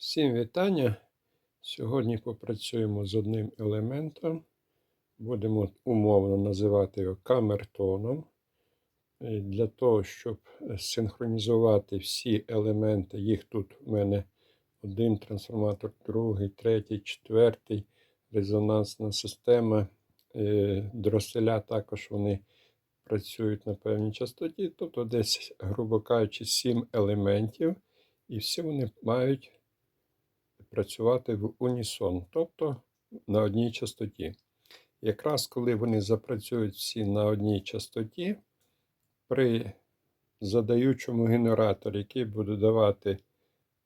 Всім вітання. Сьогодні попрацюємо з одним елементом. Будемо умовно називати його камертоном. Е, Для того, щоб синхронізувати всі елементи, їх тут у мене один трансформатор, другий, третій, четвертий, резонансна система. Е, Дроселя також вони працюють на певній частоті, тобто десь, грубо кажучи, 7 елементів, і всі вони мають працювати в унісон, тобто на одній частоті. Якраз коли вони запрацюють всі на одній частоті, при задаючому генераторі, який буде давати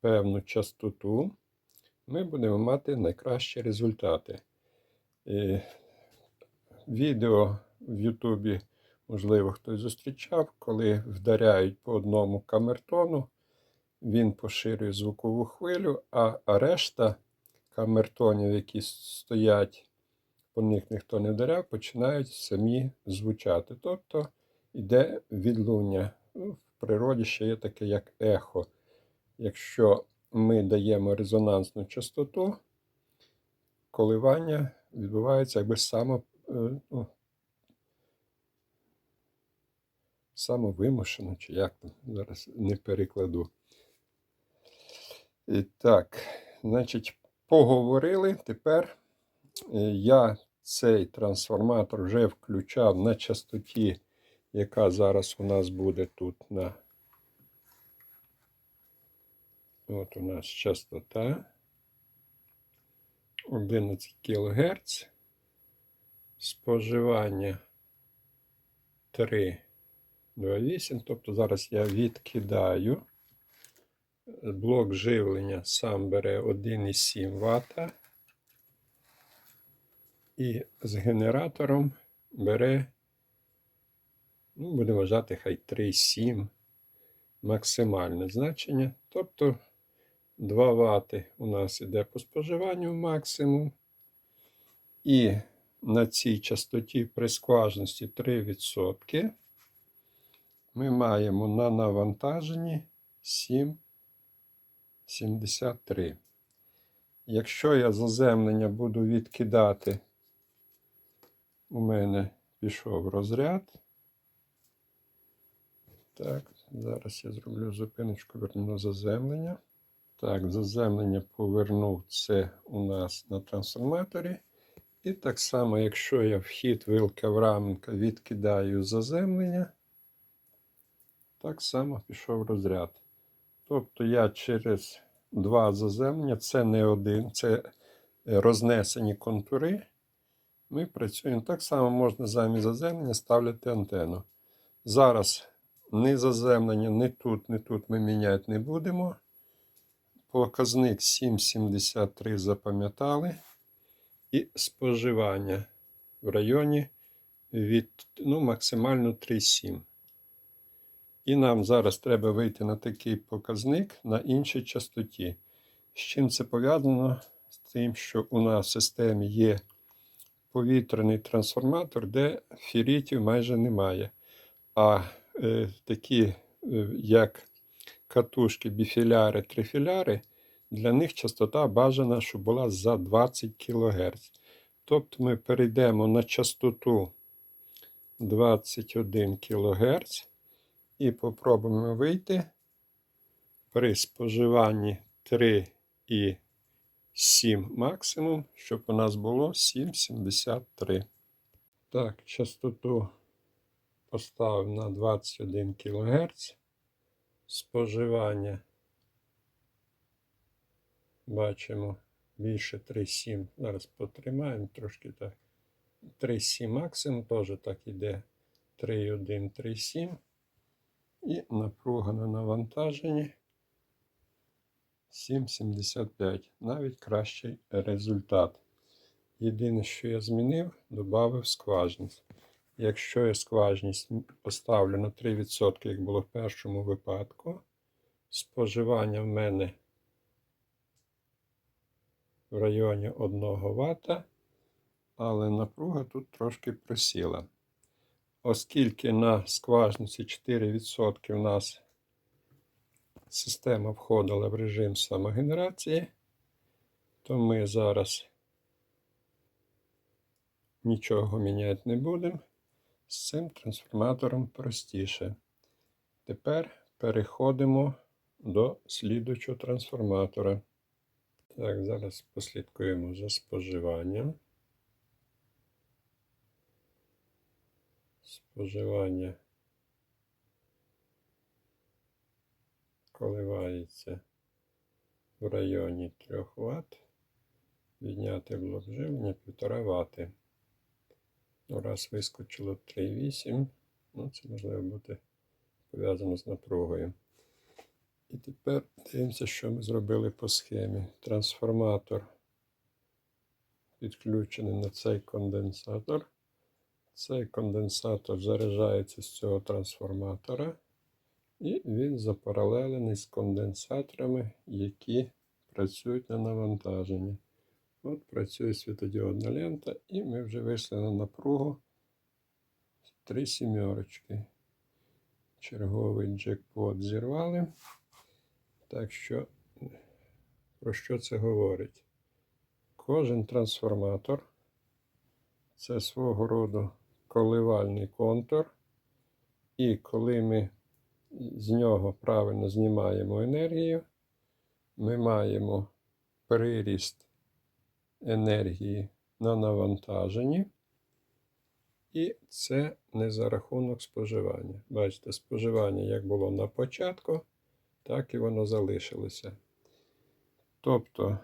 певну частоту, ми будемо мати найкращі результати. І відео в Ютубі, можливо, хтось зустрічав, коли вдаряють по одному камертону, він поширює звукову хвилю, а решта камертонів, які стоять, по них ніхто не вдаряв, починають самі звучати. Тобто йде відлуння. Ну, В природі ще є таке, як ехо. Якщо ми даємо резонансну частоту, коливання відбувається якби само, е, ну, самовимушено, чи як там, зараз не перекладу. І так, значить, поговорили. Тепер е, я цей трансформатор вже включав на частоті, яка зараз у нас буде тут на. От у нас частота 11 кГц. Споживання 3,28. Тобто зараз я відкидаю. Блок живлення сам бере 1,7 Вт. І з генератором бере, ну, будемо вважати, хай 3,7 максимальне значення. Тобто 2 Вт у нас іде по споживанню максимум. І на цій частоті при скважності 3% ми маємо на навантаженні 7. 73. Якщо я заземлення буду відкидати, у мене пішов розряд. Так, зараз я зроблю зупиночку, верну заземлення. Так, заземлення повернув це у нас на трансформаторі. І так само, якщо я вхід вилка в рамка відкидаю заземлення, так само пішов розряд. Тобто я через два заземлення, це не один, це рознесені контури. Ми працюємо так само можна замість заземлення ставити антенну. Зараз ні заземлення, ні тут, ні тут ми міняти не будемо. Показник 7,73 запам'ятали. І споживання в районі від ну, максимально 3,7. І нам зараз треба вийти на такий показник на іншій частоті. З чим це пов'язано? З тим, що у нас в системі є повітряний трансформатор, де ферітів майже немає. А е, такі, е, як катушки, біфіляри, трифіляри, для них частота бажана, щоб була за 20 кГц. Тобто ми перейдемо на частоту 21 кГц. І попробуємо вийти при споживанні 3,7 максимум, щоб у нас було 7,73. Так, частоту поставив на 21 кГц. Споживання бачимо більше 3,7. Зараз потримаємо трошки так. 3,7 максимум, теж так іде 3,1, 3,7. І напруга на навантаженні 7,75. Навіть кращий результат. Єдине, що я змінив, додав скважність. Якщо я скважність поставлю на 3%, як було в першому випадку, споживання в мене в районі 1 Вт, але напруга тут трошки просіла. Оскільки на скважниці 4% у нас система входила в режим самогенерації, то ми зараз нічого міняти не будемо. З цим трансформатором простіше. Тепер переходимо до слідуючого трансформатора. Так, зараз послідкуємо за споживанням. Споживання коливається в районі 3 Вт. Відняти блок живлення 1,5 Вт. Ну, раз вискочило 3,8, ну це можливо бути пов'язано з напругою. І тепер дивимося, що ми зробили по схемі. Трансформатор підключений на цей конденсатор. Цей конденсатор заряджається з цього трансформатора, і він запаралелений з конденсаторами, які працюють на навантаженні. От працює світодіодна лента, і ми вже вийшли на напругу 3 сімерочки. Черговий джекпот зірвали. Так що, про що це говорить? Кожен трансформатор це свого роду коливальний контур. І коли ми з нього правильно знімаємо енергію, ми маємо приріст енергії на навантаженні. І це не за рахунок споживання. Бачите, споживання як було на початку, так і воно залишилося. Тобто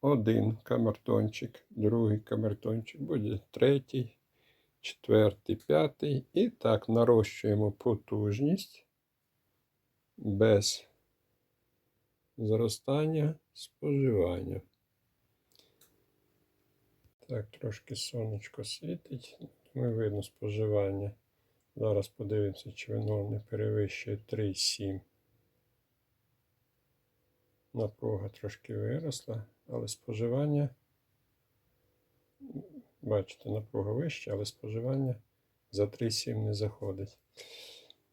один камертончик, другий камертончик буде третій, четвертий, п'ятий. І так нарощуємо потужність без зростання споживання. Так, трошки сонечко світить. Ми видно споживання. Зараз подивимося, чи воно не перевищує 3,7. Напруга трошки виросла, але споживання. Бачите, напруга вища, але споживання за 3,7 не заходить.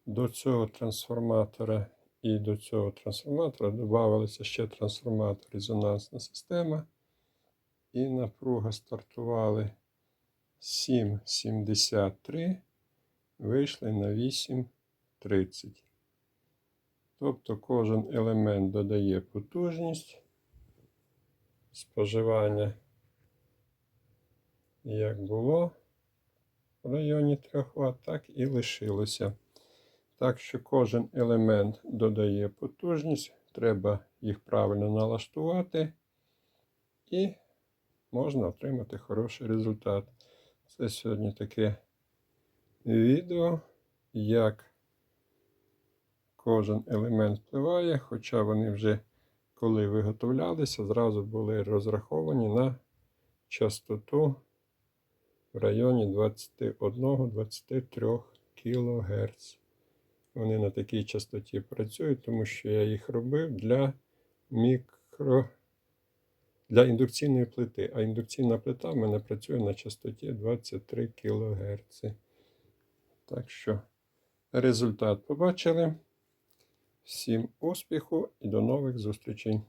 До цього трансформатора і до цього трансформатора додавалися ще трансформатор резонансна система. І напруга стартували 7,73, вийшли на 8,30. Тобто кожен елемент додає потужність споживання, як було в районі 3 Вт, так і лишилося. Так що кожен елемент додає потужність, треба їх правильно налаштувати і можна отримати хороший результат. Це сьогодні таке відео, як кожен елемент впливає, хоча вони вже, коли виготовлялися, зразу були розраховані на частоту в районі 21-23 кГц. Вони на такій частоті працюють, тому що я їх робив для мікро для індукційної плити. А індукційна плита в мене працює на частоті 23 кГц. Так що результат побачили. Всім успіху і до нових зустрічей!